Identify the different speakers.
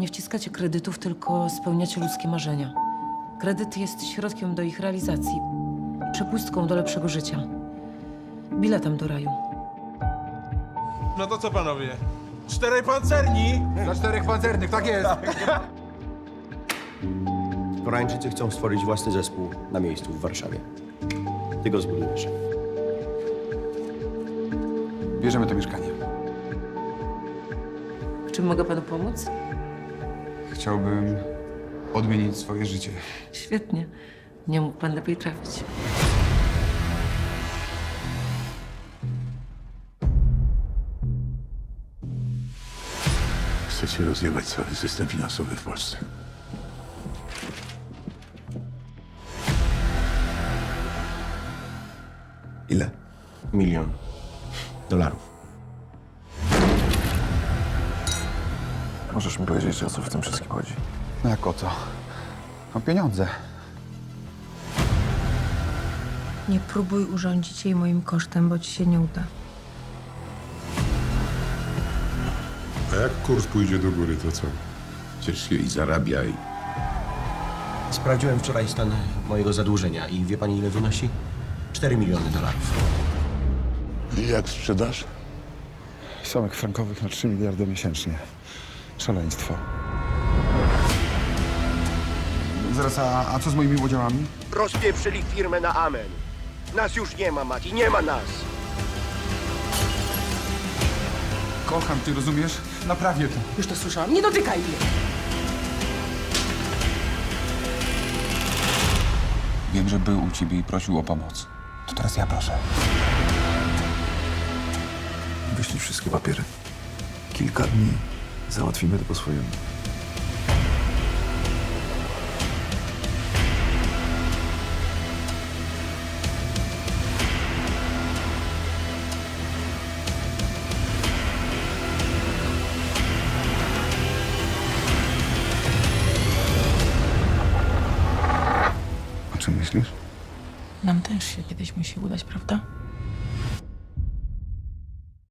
Speaker 1: Nie wciskacie kredytów, tylko spełniacie ludzkie marzenia. Kredyt jest środkiem do ich realizacji, przepustką do lepszego życia, biletem do raju.
Speaker 2: No to co panowie? Czterej pancerni?
Speaker 3: Na czterech pancernych, tak jest.
Speaker 4: Koreańczycy chcą stworzyć własny zespół na miejscu w Warszawie. Ty go zbudujesz.
Speaker 3: Bierzemy to mieszkanie.
Speaker 1: W czym mogę panu pomóc?
Speaker 3: Chciałbym odmienić swoje życie.
Speaker 1: Świetnie. Nie mógł pan lepiej trafić.
Speaker 5: Chcecie rozjebać cały system finansowy w Polsce.
Speaker 4: Ile? Milion dolarów.
Speaker 6: Możesz mi powiedzieć, o co w tym wszystkim chodzi?
Speaker 3: No jak o co? O pieniądze.
Speaker 7: Nie próbuj urządzić jej moim kosztem, bo ci się nie uda.
Speaker 5: A jak kurs pójdzie do góry, to co? Ciesz się i zarabiaj.
Speaker 4: Sprawdziłem wczoraj stan mojego zadłużenia i wie pani ile wynosi? 4 miliony dolarów.
Speaker 5: I jak sprzedasz?
Speaker 6: Somek frankowych na 3 miliardy miesięcznie. Szaleństwo.
Speaker 3: Zaraz, a, a co z moimi udziałami?
Speaker 8: Rozpieprzyli firmę na amen. Nas już nie ma, Mati, nie ma nas.
Speaker 3: Kocham, ty rozumiesz? Naprawię to.
Speaker 9: Już to słyszałam. Nie dotykaj mnie!
Speaker 3: Wiem, że był u ciebie i prosił o pomoc. To teraz ja proszę.
Speaker 6: Wyślij wszystkie papiery. Kilka dni. Załatwimy to po swojemu. O czym myślisz?
Speaker 9: Nam też się kiedyś musi udać, prawda?